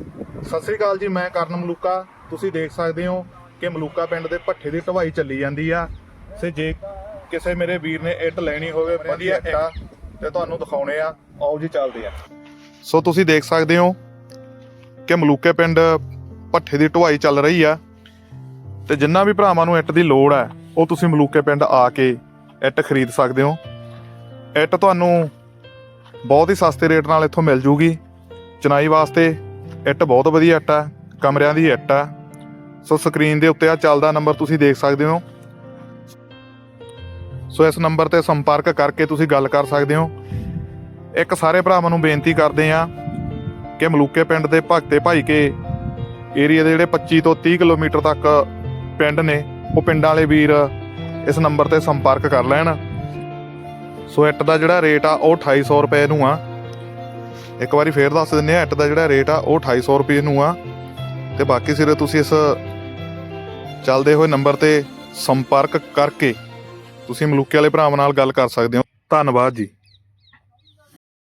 ਸਤਿ ਸ੍ਰੀ ਅਕਾਲ ਜੀ, ਮੈਂ ਕਰਨ ਮਲੂਕਾ। ਤੁਸੀਂ ਦੇਖ ਸਕਦੇ ਹੋ ਕਿ ਮਲੂਕਾ ਪਿੰਡ ਦੇ ਭੱਠੇ ਦੀ ਢਵਾਈ ਚੱਲੀ ਜਾਂਦੀ ਆ। ਤੇ ਜੇ ਕਿਸੇ ਮੇਰੇ ਵੀਰ ਨੇ ਇੱਟ ਲੈਣੀ ਹੋਵੇ, ਵਧੀਆ ਇੱਟਾਂ ਤੇ ਤੁਹਾਨੂੰ ਦਿਖਾਉਣੇ ਆ। ਆਓ ਜੀ, ਚੱਲਦੇ ਆ। ਸੋ ਤੁਸੀਂ ਦੇਖ ਸਕਦੇ ਹੋ ਕਿ ਮਲੂਕੇ ਪਿੰਡ ਭੱਠੇ ਦੀ ਢਵਾਈ ਚੱਲ ਰਹੀ ਆ। ਤੇ ਜਿੰਨਾ ਵੀ ਭਰਾਵਾਂ ਨੂੰ ਇੱਟ ਦੀ ਲੋੜ ਹੈ ਉਹ ਤੁਸੀਂ ਮਲੂਕੇ ਪਿੰਡ ਆ ਕੇ ਇੱਟ ਖਰੀਦ ਸਕਦੇ ਹੋ। ਇੱਟ ਤੁਹਾਨੂੰ ਬਹੁਤ ਹੀ ਸਸਤੇ ਰੇਟ ਨਾਲ ਇੱਥੋਂ ਮਿਲ ਜੂਗੀ। ਚਨਾਈ ਵਾਸਤੇ ਇੱਟ ਬਹੁਤ ਵਧੀਆ ਇੱਟ ਹੈ ਕਮਰਿਆਂ ਦੀ ਇੱਟ ਆ। ਸੋ ਸਕਰੀਨ ਦੇ ਉੱਤੇ ਆ ਚੱਲਦਾ ਨੰਬਰ ਤੁਸੀਂ ਦੇਖ ਸਕਦੇ ਹੋ। ਸੋ ਇਸ ਨੰਬਰ ਤੇ ਸੰਪਰਕ ਕਰਕੇ ਤੁਸੀਂ ਗੱਲ ਕਰ ਸਕਦੇ ਹੋ। ਇੱਕ ਸਾਰੇ ਭਰਾਵਾਂ ਨੂੰ ਬੇਨਤੀ ਕਰਦੇ ਆ ਕਿ ਮਲੂਕੇ ਪਿੰਡ ਦੇ ਭਗਤੇ ਭਾਈ ਕੇ ਏਰੀਆ ਦੇ ਜਿਹੜੇ 25 ਤੋਂ 30 ਕਿਲੋਮੀਟਰ ਤੱਕ ਪਿੰਡ ਨੇ, ਉਹ ਪਿੰਡਾਂ ਵਾਲੇ ਵੀਰ ਇਸ ਨੰਬਰ ਤੇ ਸੰਪਰਕ ਕਰ ਲੈਣ। ਸੋ ਇੱਟ ਦਾ ਜਿਹੜਾ ਰੇਟ ਆ, ਉਹ 2800 ਰੁਪਏ ਨੂੰ ਆ। ਇੱਕ ਵਾਰੀ ਫੇਰ ਦੱਸ ਦਿੰਨੇ ਆ ਐਟ ਦਾ ਜਿਹੜਾ ਰੇਟ ਆ, ਉਹ 2800 ਰੁਪਏ ਨੂੰ ਆ। ਤੇ ਬਾਕੀ ਸਿਰੇ ਤੁਸੀਂ ਇਸ ਚੱਲਦੇ ਹੋਏ ਨੰਬਰ ਤੇ ਸੰਪਰਕ ਕਰਕੇ ਤੁਸੀਂ ਮਲੂਕੇ ਵਾਲੇ ਭਰਾਵਾਂ ਨਾਲ ਗੱਲ ਕਰ ਸਕਦੇ ਹੋ। ਧੰਨਵਾਦ ਜੀ।